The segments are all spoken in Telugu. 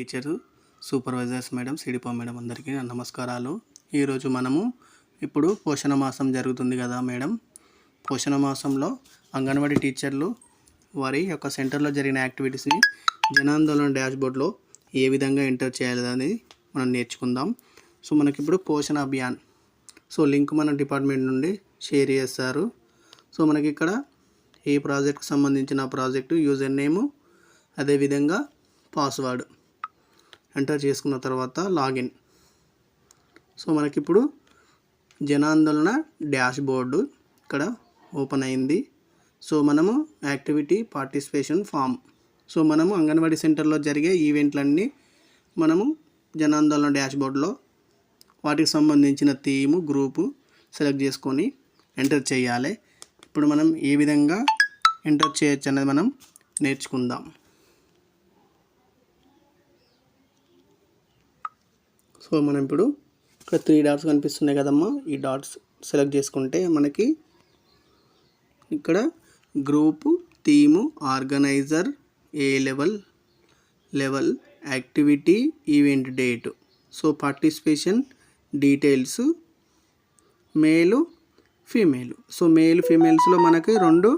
Teacher supervisors madam CDPO madam అందరికీ నమస్కారాలు. ఈరోజు మనము ఇప్పుడు పోషణ మాసం జరుగుతుంది కదా మేడం. పోషణ మాసంలో అంగన్వాడీ టీచర్లు వారి యొక్క సెంటర్లో జరిగిన యాక్టివిటీస్ని జనాందోళన డాష్బోర్డ్లో ఏ విధంగా ఎంటర్ చేయాలని మనం నేర్చుకుందాం. సో మనకి ఇప్పుడు పోషణ అభియాన్. సో లింక్ మన డిపార్ట్మెంట్ నుండి షేర్ చేస్తారు. సో మనకి ఇక్కడ ఏ ప్రాజెక్ట్కి సంబంధించిన ప్రాజెక్టు యూజర్ నేము అదేవిధంగా పాస్వర్డ్. ఎంటర్ చేసుకున్న తర్వాత లాగిన్ సో మనకిప్పుడు జనాందోళన డాష్ బోర్డు ఇక్కడ ఓపెన్ అయింది. సో మనము యాక్టివిటీ పార్టిసిపేషన్ ఫామ్ సో మనము అంగన్వాడీ సెంటర్లో జరిగే ఈవెంట్లన్నీ మనము జనాందోళన డాష్ బోర్డులో వాటికి సంబంధించిన థీము గ్రూపు సెలెక్ట్ చేసుకొని ఎంటర్ చేయాలి. ఇప్పుడు మనం ఏ విధంగా ఎంటర్ చేయొచ్చు అనేది మనం నేర్చుకుందాం. సో మనం ఇప్పుడు ఇక్కడ త్రీ డాట్స్ కనిపిస్తున్నాయి కదమ్మా. ఈ డాట్స్ సెలెక్ట్ చేసుకుంటే మనకి ఇక్కడ గ్రూపు థీము ఆర్గనైజర్ ఏ level level activity event date so participation details male female so male ఫీమేల్స్లో మనకి రెండు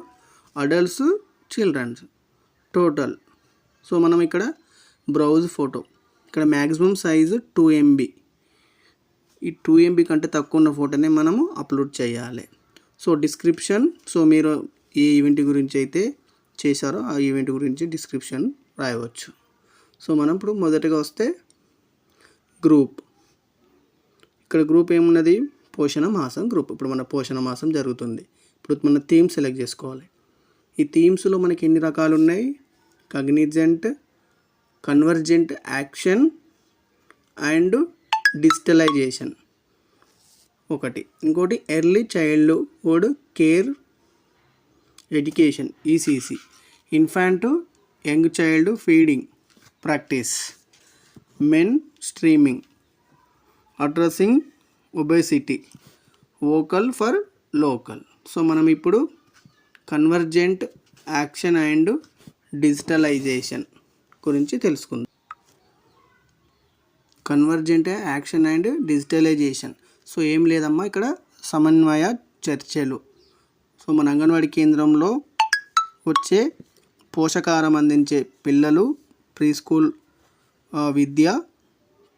అడల్ట్స్ చిల్డ్రన్స్ టోటల్ సో మనం ఇక్కడ బ్రౌజ్ ఫోటో ఇక్కడ మ్యాక్సిమం సైజు టూ ఎంబీ ఈ టూ ఎంబీ కంటే తక్కువ ఉన్న ఫోటోనే మనము అప్లోడ్ చేయాలి. సో డిస్క్రిప్షన్ సో మీరు ఏ ఈవెంట్ గురించి అయితే చేశారో ఆ ఈవెంట్ గురించి డిస్క్రిప్షన్ రాయవచ్చు. సో మనం ఇప్పుడు మొదటగా వస్తే గ్రూప్ ఇక్కడ గ్రూప్ ఏమున్నది? పోషణ మాసం గ్రూప్ ఇప్పుడు మన పోషణ మాసం జరుగుతుంది. ఇప్పుడు మన థీమ్ సెలెక్ట్ చేసుకోవాలి. ఈ థీమ్స్లో మనకి ఎన్ని రకాలు ఉన్నాయి? Cognizant convergent action and digitalisation. ఒకటి. ఇంకోటి early childhood care education ECC infant young child feeding practice. Men streaming. Addressing obesity. Vocal for local. So మనం ఇప్పుడు కన్వర్జెంట్ యాక్షన్ అండ్ డిజిటలైజేషన్. గురించి తెలుసుకుందాం. Convergent action and digitalisation so ఏం లేదమ్మా ఇక్కడ? సమన్వయ చర్చలు. సో మన అంగన్వాడీ కేంద్రంలో వచ్చే పోషకారం అందించే పిల్లలు ప్రీ స్కూల్ విద్య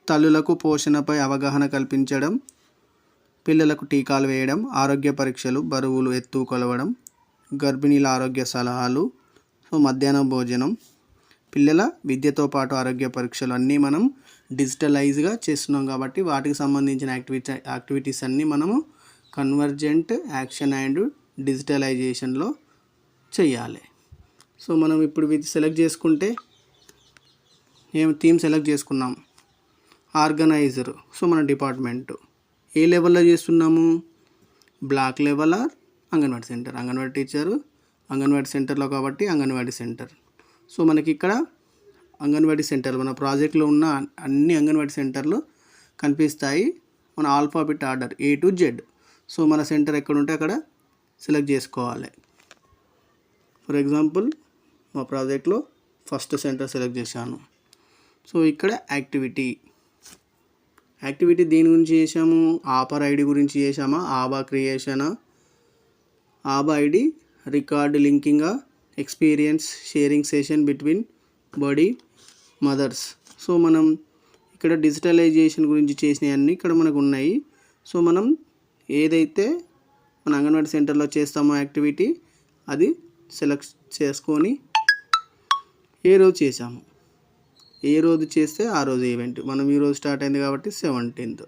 తల్లులకు పోషణపై అవగాహన కల్పించడం పిల్లలకు టీకాలు వేయడం ఆరోగ్య పరీక్షలు బరువులు ఎత్తు కొలవడం గర్భిణీల ఆరోగ్య సలహాలు సో మధ్యాహ్నం భోజనం పిల్లల విద్యతో పాటు ఆరోగ్య పరీక్షలు అన్నీ మనం డిజిటలైజ్గా చేస్తున్నాం కాబట్టి వాటికి సంబంధించిన యాక్టివిటీ యాక్టివిటీస్ అన్నీ మనము కన్వర్జెంట్ యాక్షన్ అండ్ డిజిటలైజేషన్లో చేయాలి. సో మనం ఇప్పుడు ఇది సెలెక్ట్ చేసుకుంటే ఏం థీమ్ సెలెక్ట్ చేసుకున్నాం. ఆర్గనైజర్ సో మన డిపార్ట్మెంట్ ఏ లెవెల్లో చేస్తున్నాము? Block level or Anganwadi centre? Anganwadi teacher Anganwadi సెంటర్లో కాబట్టి అంగన్వాడీ సెంటర్. సో మనకి ఇక్కడ అంగన్వాడీ సెంటర్ మన ప్రాజెక్ట్లో ఉన్న అన్ని అంగన్వాడీ సెంటర్లు కనిపిస్తాయి. మన alphabet order A to Z. So మన సెంటర్ ఎక్కడ ఉంటే అక్కడ సెలెక్ట్ చేసుకోవాలి. ఫర్ ఎగ్జాంపుల్ మా ప్రాజెక్ట్లో ఫస్ట్ సెంటర్ సెలెక్ట్ చేశాను. సో ఇక్కడ యాక్టివిటీ. యాక్టివిటీ దేని గురించి చేసాము ఆపర్ ఐడి గురించి చేసామా ఆబా క్రియేషనా? ABHA ID record లింకింగా experience sharing session between body mothers. So మనం ఇక్కడ డిజిటలైజేషన్ గురించి చేసినవన్నీ ఇక్కడ మనకు ఉన్నాయి సో మనం ఏదైతే మన అంగన్వాడీ సెంటర్లో చేస్తామో యాక్టివిటీ అది సెలెక్ట్ చేసుకొని ఏ రోజు చేసాము ఏ రోజు చేస్తే ఆ రోజు ఈవెంట్. మనం ఈరోజు స్టార్ట్ అయింది కాబట్టి సెవెంటీన్త్.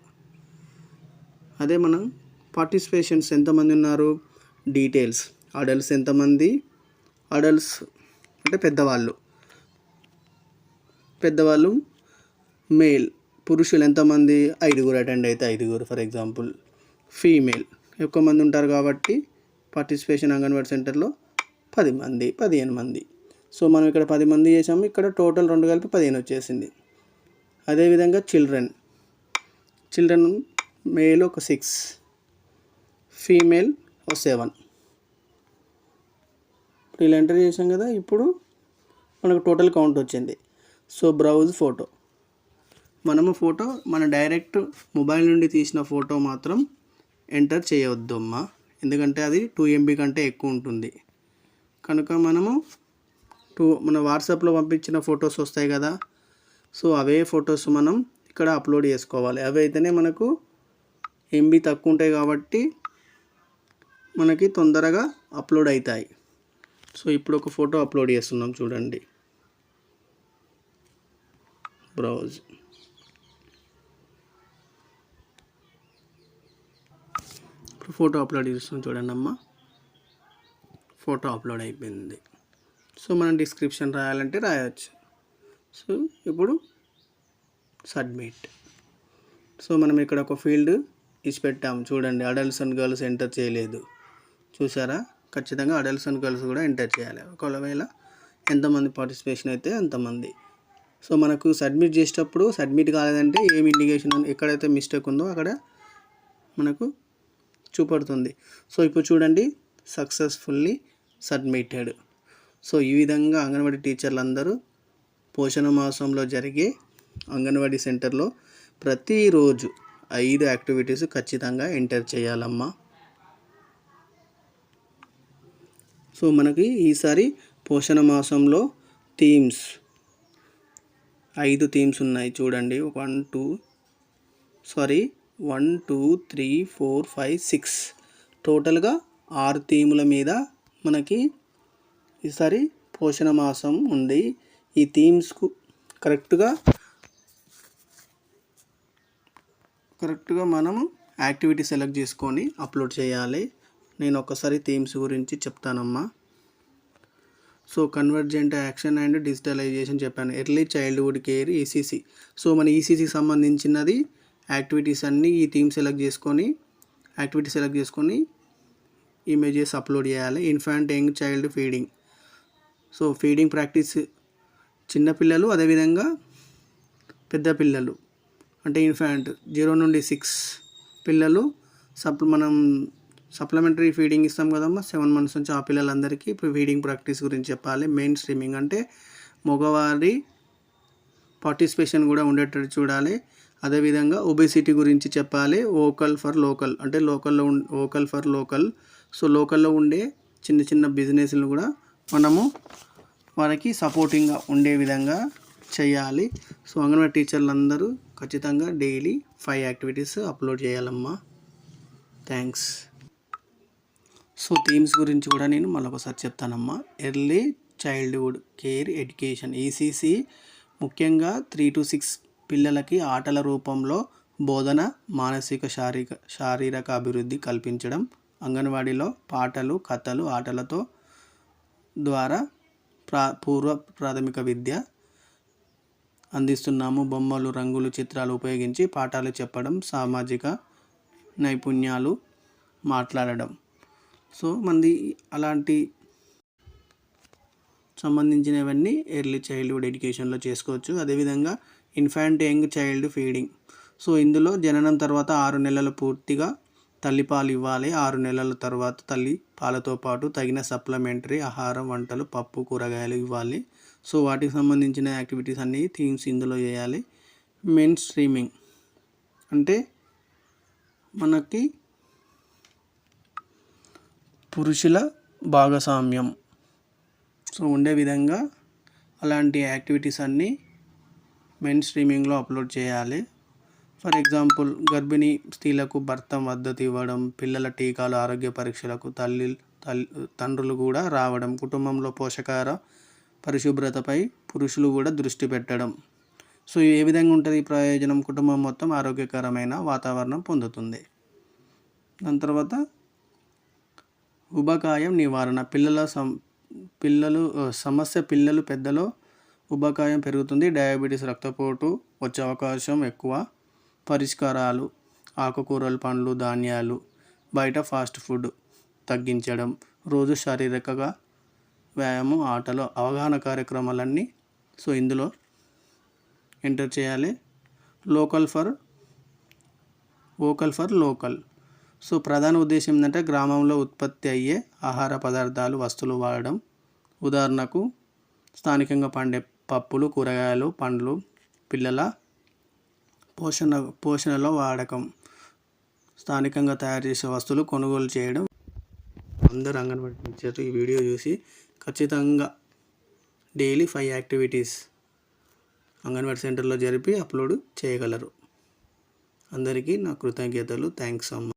అదే మనం పార్టిసిపేషన్స్ ఎంతమంది ఉన్నారు? డీటెయిల్స్. అడల్ట్స్ ఎంతమంది? అడల్ట్స్ అంటే పెద్దవాళ్ళు. పెద్దవాళ్ళు మేల్. పురుషులు ఎంతమంది? ఐదుగురు అటెండ్ అయితే ఐదుగురు ఫర్ ఎగ్జాంపుల్. ఫీమేల్. ఎక్కువ మంది ఉంటారు కాబట్టి పార్టిసిపేషన్ అంగన్వాడీ సెంటర్లో పది మంది పదిహేను మంది. సో మనం ఇక్కడ పది మంది చేసాము. ఇక్కడ టోటల్ రెండు కలిపి పదిహేను వచ్చేసింది. అదేవిధంగా చిల్డ్రన్. చిల్డ్రన్ మేల్ ఒక సిక్స్ ఫీమేల్ ఒక సెవెన్. ఇప్పుడు ఇలా ఎంటర్ చేసాం కదా ఇప్పుడు మనకు టోటల్ కౌంట్ వచ్చింది. సో బ్రౌజ్ ఫోటో మనము ఫోటో మన డైరెక్ట్ మొబైల్ నుండి తీసిన ఫోటో మాత్రం ఎంటర్ చేయవద్దు అమ్మా ఎందుకంటే అది టూ ఎంబీ కంటే ఎక్కువ ఉంటుంది. కనుక మనము టూ మన వాట్సాప్లో పంపించిన ఫొటోస్ వస్తాయి కదా. సో అవే ఫొటోస్ మనం ఇక్కడ అప్లోడ్ చేసుకోవాలి. అవి అయితేనే మనకు ఎంబీ తక్కువ ఉంటాయి కాబట్టి మనకి తొందరగా అప్లోడ్ అవుతాయి. సో ఇప్పుడు ఒక ఫోటో అప్లోడ్ చేస్తున్నాం చూడండి. బ్రౌజ్. ఇప్పుడు ఫోటో అప్లోడ్ చేస్తున్నాం చూడండి అమ్మ. ఫోటో అప్లోడ్ అయిపోయింది. సో మనం డిస్క్రిప్షన్ రాయాలంటే రాయవచ్చు సో ఇప్పుడు సబ్మిట్. సో మనం ఇక్కడ ఒక ఫీల్డ్ ఇచ్చి పెట్టాము చూడండి. అడల్ట్స్ అండ్ గర్ల్స్ ఎంటర్ చేయలేదు. చూసారా? ఖచ్చితంగా అడల్ట్స్ అండ్ గర్ల్స్ కూడా ఎంటర్ చేయాలి. ఒకవేళ ఎంతమంది పార్టిసిపేషన్ అయితే అంతమంది. సో మనకు సబ్మిట్ చేసేటప్పుడు సబ్మిట్ కాలేదంటే ఏమి ఇండికేషన్ ఎక్కడైతే మిస్టేక్ ఉందో అక్కడ మనకు చూపడుతుంది. సో ఇప్పుడు చూడండి సక్సెస్ఫుల్లీ సబ్మిటెడ్ సో ఈ విధంగా అంగన్వాడీ టీచర్లు అందరూ పోషణ మాసంలో జరిగే అంగన్వాడీ సెంటర్లో ప్రతిరోజు ఐదు యాక్టివిటీస్ ఖచ్చితంగా ఎంటర్ చేయాలమ్మా. సో మనకి ఈసారి పోషణ మాసంలో థీమ్స్ ఐదు థీమ్స్ ఉన్నాయి చూడండి. One two sorry one two three four five six. టోటల్గా ఆరు థీముల మీద మనకి ఈసారి పోషణ మాసం ఉంది. ఈ థీమ్స్కు కరెక్ట్గా కరెక్ట్గా మనము యాక్టివిటీ సెలెక్ట్ చేసుకొని అప్లోడ్ చేయాలి. నేను ఒకసారి థీమ్స్ గురించి చెప్తానమ్మా. So convergent action and digitalization చెప్పాను. Early childhood care ECC so మన ఈసీసీకి సంబంధించినది యాక్టివిటీస్ అన్నీ ఈ థీమ్ సెలెక్ట్ చేసుకొని యాక్టివిటీ సెలెక్ట్ చేసుకొని ఇమేజెస్ అప్లోడ్ చేయాలి. Infant young child feeding so feeding practice చిన్నపిల్లలు అదేవిధంగా పెద్ద పిల్లలు. అంటే ఇన్ఫాంట్ జీరో నుండి సిక్స్ పిల్లలు సప్ మనం సప్లిమెంటరీ ఫీడింగ్ ఇస్తాం కదమ్మా. సెవెన్ మంత్స్ నుంచి ఆ పిల్లలందరికీ ఇప్పుడు ఫీడింగ్ ప్రాక్టీస్ గురించి చెప్పాలి. మెయిన్ స్ట్రీమింగ్ అంటే మగవారి పార్టిసిపేషన్ కూడా ఉండేటట్టు చూడాలి. అదేవిధంగా ఒబేసిటీ గురించి చెప్పాలి. ఓకల్ ఫర్ లోకల్ అంటే లోకల్లో ఓకల్ ఫర్ లోకల్ సో లోకల్లో ఉండే చిన్న చిన్న బిజినెస్లు కూడా మనము వారికి సపోర్టింగ్గా ఉండే విధంగా చేయాలి. సో అంగన్వాడీ టీచర్లు అందరూ ఖచ్చితంగా డైలీ ఫైవ్ యాక్టివిటీస్ అప్లోడ్ చేయాలమ్మా. థ్యాంక్స్ సో థీమ్స్ గురించి కూడా నేను మళ్ళీ ఒకసారి చెప్తానమ్మా. Early childhood care education ECC ముఖ్యంగా త్రీ టు సిక్స్ పిల్లలకి ఆటల రూపంలో బోధన మానసిక శారీరక శారీరక అభివృద్ధి కల్పించడం అంగన్వాడీలో పాటలు కథలు ఆటలతో ద్వారా ప్రా పూర్వ ప్రాథమిక విద్య అందిస్తున్నాము. బొమ్మలు రంగులు చిత్రాలు ఉపయోగించి పాఠాలు చెప్పడం సామాజిక నైపుణ్యాలు మాట్లాడడం. సో మంది అలాంటి సంబంధించినవన్నీ ఎర్లీ చైల్డ్హుడ్ ఎడ్యుకేషన్లో చేసుకోవచ్చు. అదేవిధంగా infant young child feeding so ఇందులో జననం తర్వాత ఆరు నెలలు పూర్తిగా తల్లిపాలు ఇవ్వాలి. ఆరు నెలల తర్వాత తల్లి పాలతో పాటు తగిన సప్లిమెంటరీ ఆహారం వంటలు పప్పు కూరగాయలు ఇవ్వాలి. సో వాటికి సంబంధించిన యాక్టివిటీస్ అన్ని థీమ్స్ ఇందులో చేయాలి. మెయిన్ స్ట్రీమింగ్ అంటే మనకి పురుషుల భాగస్వామ్యం. సో ఉండే విధంగా అలాంటి యాక్టివిటీస్ అన్నీ మెయిన్ స్ట్రీమింగ్లో అప్లోడ్ చేయాలి. ఫర్ ఎగ్జాంపుల్ గర్భిణీ స్త్రీలకు భర్త మద్దతు ఇవ్వడం పిల్లల టీకాలు ఆరోగ్య పరీక్షలకు తల్లి తండ్రులు కూడా రావడం కుటుంబంలో పోషకాహార పరిశుభ్రతపై పురుషులు కూడా దృష్టి పెట్టడం. సో ఏ విధంగా ఉంటుంది ప్రయోజనం? కుటుంబం మొత్తం ఆరోగ్యకరమైన వాతావరణం పొందుతుంది. దాని తర్వాత ఉబకాయం నివారణ. పిల్లల సం పిల్లలు సమస్య పిల్లలు పెద్దలో ఉబకాయం పెరుగుతుంది. డయాబెటీస్ రక్తపోటు వచ్చే అవకాశం ఎక్కువ. పరిష్కారాలు ఆకుకూరలు పండ్లు ధాన్యాలు బయట ఫాస్ట్ ఫుడ్ తగ్గించడం రోజు శారీరకగా వ్యాయామం ఆటలు అవగాహన కార్యక్రమాలన్నీ సో ఇందులో ఎంటర్ చేయాలి. Local for vocal for local. So ప్రధాన ఉద్దేశం ఏంటంటే గ్రామంలో ఉత్పత్తి అయ్యే ఆహార పదార్థాలు వస్తువులు వాడడం. ఉదాహరణకు స్థానికంగా పండే పప్పులు కూరగాయలు పండ్లు పిల్లల పోషణ పోషణలో వాడకం. స్థానికంగా తయారు చేసే వస్తువులు కొనుగోలు చేయడం. అందరు అంగన్వాడీ టీచర్లు ఈ వీడియో చూసి ఖచ్చితంగా డైలీ ఫైవ్ యాక్టివిటీస్ అంగన్వాడీ సెంటర్లో జరిపి అప్లోడ్ చేయగలరు. అందరికీ నా కృతజ్ఞతలు. థ్యాంక్స్ అమ్మ.